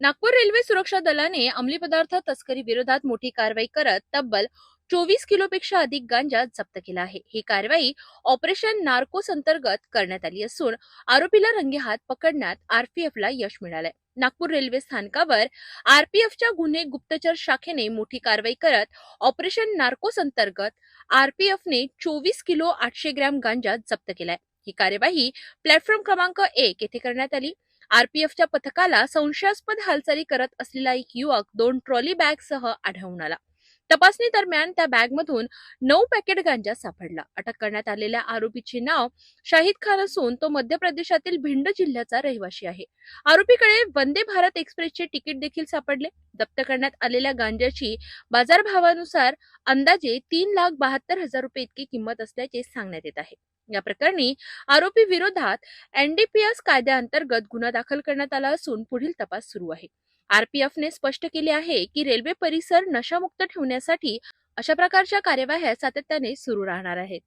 Nagpur railway सुरक्षा दलाने अंमली पदार्थ तस्करी विरोधात मोठी कारवाई करत तब्बल चोवीस किलोपेक्षा अधिक गांजा जप्त केला आहे. ही कारवाई ऑपरेशन नार्कोस अंतर्गत करण्यात आली असून आरोपीला रंगेहात पकडण्यात आरपीएफला यश मिळालंय. नागपूर रेल्वे स्थानकावर आरपीएफच्या गुन्हे गुप्तचर शाखेने मोठी कारवाई करत ऑपरेशन नार्कोस अंतर्गत आरपीएफने चोवीस किलो आठशे ग्रॅम गांजा जप्त केलाय. ही कार्यवाही प्लॅटफॉर्म क्रमांक एक येथे करण्यात आली. आरपीएफच्या पथकाला संशयास्पद हालचाली करत असलेला एक युवक दोन ट्रॉली बॅगसह आढळून आला. तपासणी दरम्यान त्या बॅगमधून नऊ पॅकेट गांजा सापडला. अटक करण्यात आलेल्या आरोपीचे नाव शाहिद खान असून तो मध्य प्रदेशातील भिंड जिल्ह्याचा रहिवासी आहे. आरोपीकडे वंदे भारत एक्सप्रेसचे तिकीट देखील सापडले. जप्त करण्यात आलेल्या गांजाची बाजारभावानुसार अंदाजे तीन लाख बहात्तर हजार रुपये इतकी किंमत असल्याचे सांगण्यात येत आहे. या प्रकरणी आरोपी विरोधात एनडीपीएस कायद्याअंतर्गत गुन्हा दाखल करण्यात आला असून पुढील तपास सुरू आहे. आरपीएफने स्पष्ट केले आहे की रेल्वे परिसर नशामुक्त ठेवण्यासाठी अशा प्रकारच्या कार्यवाह्या सातत्याने सुरू राहणार आहेत.